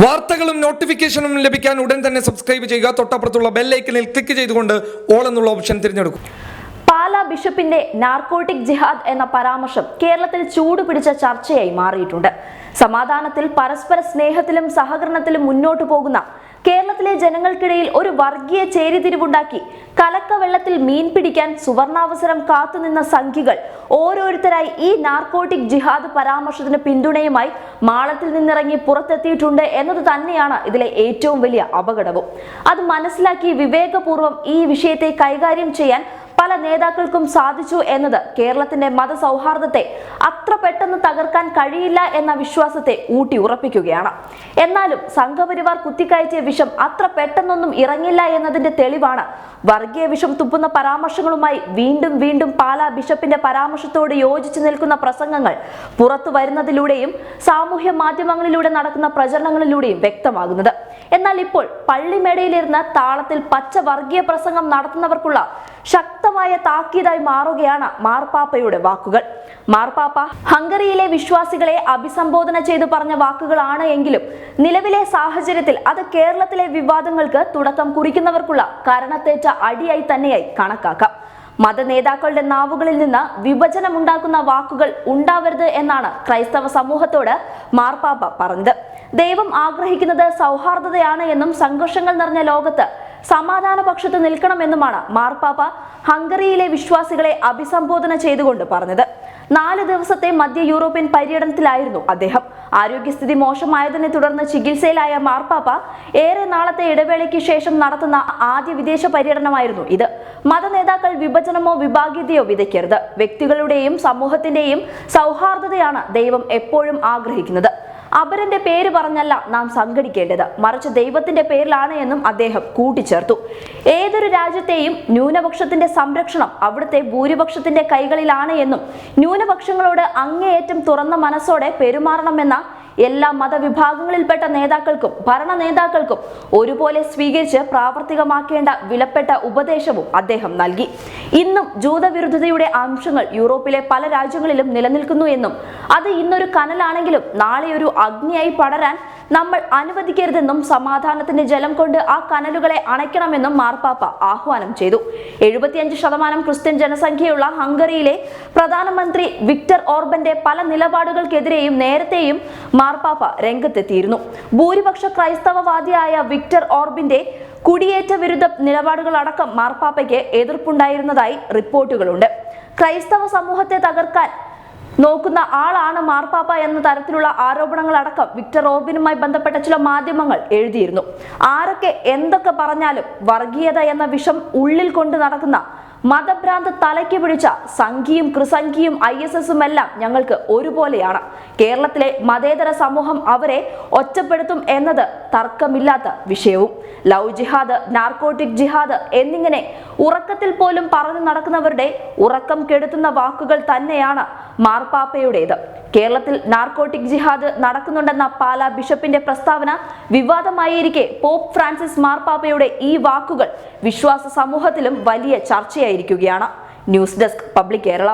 വാർത്തകളും നോട്ടിഫിക്കേഷനും ലഭിക്കാൻ ഉടൻ തന്നെ സബ്സ്ക്രൈബ് ചെയ്യുക. തൊട്ടപ്പുറത്തുള്ള ബെല്ലൈക്കനിൽ ക്ലിക്ക് ചെയ്തുകൊണ്ട് ഓൾ എന്നുള്ള ഓപ്ഷൻ തിരഞ്ഞെടുക്കും. പാലാ ബിഷപ്പിന്റെ നാർക്കോട്ടിക് ജിഹാദ് എന്ന പരാമർശം കേരളത്തിൽ ചൂടുപിടിച്ച ചർച്ചയായി മാറിയിട്ടുണ്ട്. സമാധാനത്തിൽ പരസ്പര സ്നേഹത്തിലും സഹകരണത്തിലും മുന്നോട്ടു പോകുന്ന കേരളത്തിലെ ജനങ്ങൾക്കിടയിൽ ഒരു വർഗീയ ചേരിതിരിവുണ്ടാക്കി കലക്കവെള്ളത്തിൽ മീൻ പിടിക്കാൻ സുവർണാവസരം കാത്തുനിന്ന സംഖ്യകൾ ഓരോരുത്തരായി ഈ നാർക്കോട്ടിക് ജിഹാദ് പരാമർശത്തിന് പിന്തുണയുമായി മാളത്തിൽ നിന്നിറങ്ങി പുറത്തെത്തിയിട്ടുണ്ട് എന്നത് തന്നെയാണ് ഇതിലെ ഏറ്റവും വലിയ അപകടവും. അത് മനസ്സിലാക്കി വിവേകപൂർവം ഈ വിഷയത്തെ കൈകാര്യം ചെയ്യാൻ പല നേതാക്കൾക്കും സാധിച്ചു എന്നത് കേരളത്തിന്റെ മതസൗഹാർദ്ദത്തെ അത്ര പെട്ടെന്ന് തകർക്കാൻ കഴിയില്ല എന്ന വിശ്വാസത്തെ ഊട്ടി ഉറപ്പിക്കുകയാണ്. എന്നാലും സംഘപരിവാർ കുത്തിക്കയറ്റിയ വിഷം അത്ര പെട്ടെന്നൊന്നും ഇറങ്ങില്ല എന്നതിന്റെ തെളിവാണ് വർഗീയ വിഷം തുപ്പുന്ന പരാമർശങ്ങളുമായി വീണ്ടും വീണ്ടും പാലാ ബിഷപ്പിന്റെ പരാമർശത്തോട് യോജിച്ചു നിൽക്കുന്ന പ്രസംഗങ്ങൾ പുറത്തു വരുന്നതിലൂടെയും സാമൂഹ്യ മാധ്യമങ്ങളിലൂടെ നടക്കുന്ന പ്രചരണങ്ങളിലൂടെയും വ്യക്തമാകുന്നത്. എന്നാൽ ഇപ്പോൾ പള്ളിമേടയിലിരുന്ന് താളത്തിൽ പച്ച വർഗീയ പ്രസംഗം നടത്തുന്നവർക്കുള്ള ശക്തമായ താക്കീതായി മാറുകയാണ് മാർപ്പാപ്പയുടെ വാക്കുകൾ. മാർപ്പാപ്പ ഹംഗറിയിലെ വിശ്വാസികളെ അഭിസംബോധന ചെയ്തു പറഞ്ഞ വാക്കുകളാണ് എങ്കിലും നിലവിലെ സാഹചര്യത്തിൽ അത് കേരളത്തിലെ വിവാദങ്ങൾക്ക് തുടക്കം കുറിക്കുന്നവർക്കുള്ള കരണത്തേറ്റ അടിയായി തന്നെയായി കണക്കാക്കാം. മതനേതാക്കളുടെ നാവുകളിൽ നിന്ന് വിഭജനമുണ്ടാക്കുന്ന വാക്കുകൾ ഉണ്ടാവരുത് എന്നാണ് ക്രൈസ്തവ സമൂഹത്തോട് മാർപ്പാപ്പ പറഞ്ഞത്. ദൈവം ആഗ്രഹിക്കുന്നത് സൗഹാർദ്ദതയാണ് എന്നും സംഘർഷങ്ങൾ നിറഞ്ഞ ലോകത്ത് സമാധാന പക്ഷത്ത് നിൽക്കണമെന്നുമാണ് മാർപ്പാപ്പ ഹംഗറിയിലെ വിശ്വാസികളെ അഭിസംബോധന ചെയ്തുകൊണ്ട് പറഞ്ഞത്. നാല് ദിവസത്തെ മധ്യ യൂറോപ്യൻ പര്യടനത്തിലായിരുന്നു അദ്ദേഹം. ആരോഗ്യസ്ഥിതി മോശമായതിനെ തുടർന്ന് ചികിത്സയിലായ മാർപ്പാപ്പ ഏറെ നാളത്തെ ഇടവേളയ്ക്ക് ശേഷം നടത്തുന്ന ആദ്യ വിദേശ പര്യടനമായിരുന്നു ഇത്. മതനേതാക്കൾ വിഭജനമോ വിഭാഗീയതയോ വിതയ്ക്കരുത്. വ്യക്തികളുടെയും സമൂഹത്തിന്റെയും സൗഹാർദ്ദതയാണ് ദൈവം എപ്പോഴും ആഗ്രഹിക്കുന്നത്. അപരന്റെ പേര് പറഞ്ഞല്ല നാം സംഘടിക്കേണ്ടത്. മറിച്ച് ദൈവത്തിന്റെ പേരിലാണ് എന്നും അദ്ദേഹം കൂട്ടിച്ചേർത്തു. ഏതൊരു രാജ്യത്തെയും ന്യൂനപക്ഷത്തിന്റെ സംരക്ഷണം അവിടുത്തെ ഭൂരിപക്ഷത്തിന്റെ കൈകളിലാണ് എന്നും ന്യൂനപക്ഷങ്ങളോട് അങ്ങേയറ്റം തുറന്ന മനസ്സോടെ പെരുമാറണമെന്ന എല്ലാ മതവിഭാഗങ്ങളിൽപ്പെട്ട നേതാക്കൾക്കും ഭരണ നേതാക്കൾക്കും ഒരുപോലെ സ്വീകരിച്ച് പ്രാവർത്തികമാക്കേണ്ട വിലപ്പെട്ട ഉപദേശവും അദ്ദേഹം നൽകി. ഇന്നും ജൂതവിരുദ്ധതയുടെ അംശങ്ങൾ യൂറോപ്പിലെ പല രാജ്യങ്ങളിലും നിലനിൽക്കുന്നു എന്നും അത് ഇന്നൊരു കനലാണെങ്കിലും നാളെ ഒരു അഗ്നിയായി പടരാൻ നമ്മൾ അനുവദിക്കരുതെന്നും സമാധാനത്തിന്റെ ജലം കൊണ്ട് ആ കനലുകളെ അണയ്ക്കണമെന്നും മാർപ്പാപ്പ ആഹ്വാനം ചെയ്തു. എഴുപത്തിയഞ്ച് ശതമാനം ക്രിസ്ത്യൻ ജനസംഖ്യയുള്ള ഹംഗറിയിലെ പ്രധാനമന്ത്രി വിക്ടർ ഓർബന്റെ പല നിലപാടുകൾക്കെതിരെയും നേരത്തെയും മാർപ്പാപ്പ രംഗത്തെത്തിയിരുന്നു. ഭൂരിപക്ഷ ക്രൈസ്തവവാദിയായ വിക്ടർ ഓർബിന്റെ കുടിയേറ്റ വിരുദ്ധ നിലപാടുകളടക്കം മാർപ്പാപ്പയ്ക്ക് എതിർപ്പുണ്ടായിരുന്നതായി റിപ്പോർട്ടുകളുണ്ട്. ക്രൈസ്തവ സമൂഹത്തെ തകർക്കാൻ നോക്കുന്ന ആളാണ് മാർപ്പാപ്പ എന്ന തരത്തിലുള്ള ആരോപണങ്ങളടക്കം വിക്ടർ ഓർബിനുമായി ബന്ധപ്പെട്ട ചില മാധ്യമങ്ങൾ എഴുതിയിരുന്നു. ആരൊക്കെ എന്തൊക്കെ പറഞ്ഞാലും വർഗീയത എന്ന വിഷം ഉള്ളിൽ കൊണ്ട് നടക്കുന്ന മതഭ്രാന്ത് തലയ്ക്ക് പിടിച്ച സംഘിയും കൃസംഖിയും ഐ എസ് എസും എല്ലാം ഞങ്ങൾക്ക് ഒരുപോലെയാണ്. കേരളത്തിലെ മതേതര സമൂഹം അവരെ ഒറ്റപ്പെടുത്തും എന്നത് തർക്കമില്ലാത്ത വിഷയവും. ലവ് ജിഹാദ് നാർക്കോട്ടിക് ജിഹാദ് എന്നിങ്ങനെ ഉറക്കത്തിൽ പോലും പറഞ്ഞു നടക്കുന്നവരുടെ ഉറക്കം കെടുത്തുന്ന വാക്കുകൾ തന്നെയാണ് മാർപ്പാപ്പയുടേത്. കേരളത്തിൽ നാർക്കോട്ടിക് ജിഹാദ് നടക്കുന്നുണ്ടെന്ന പാലാ ബിഷപ്പിന്റെ പ്രസ്താവന വിവാദമായിരിക്കെ പോപ്പ് ഫ്രാൻസിസ് മാർപ്പാപ്പയുടെ ഈ വാക്കുകൾ വിശ്വാസ സമൂഹത്തിലും വലിയ ചർച്ചയായിരിക്കുകയാണ്. News desk public Kerala.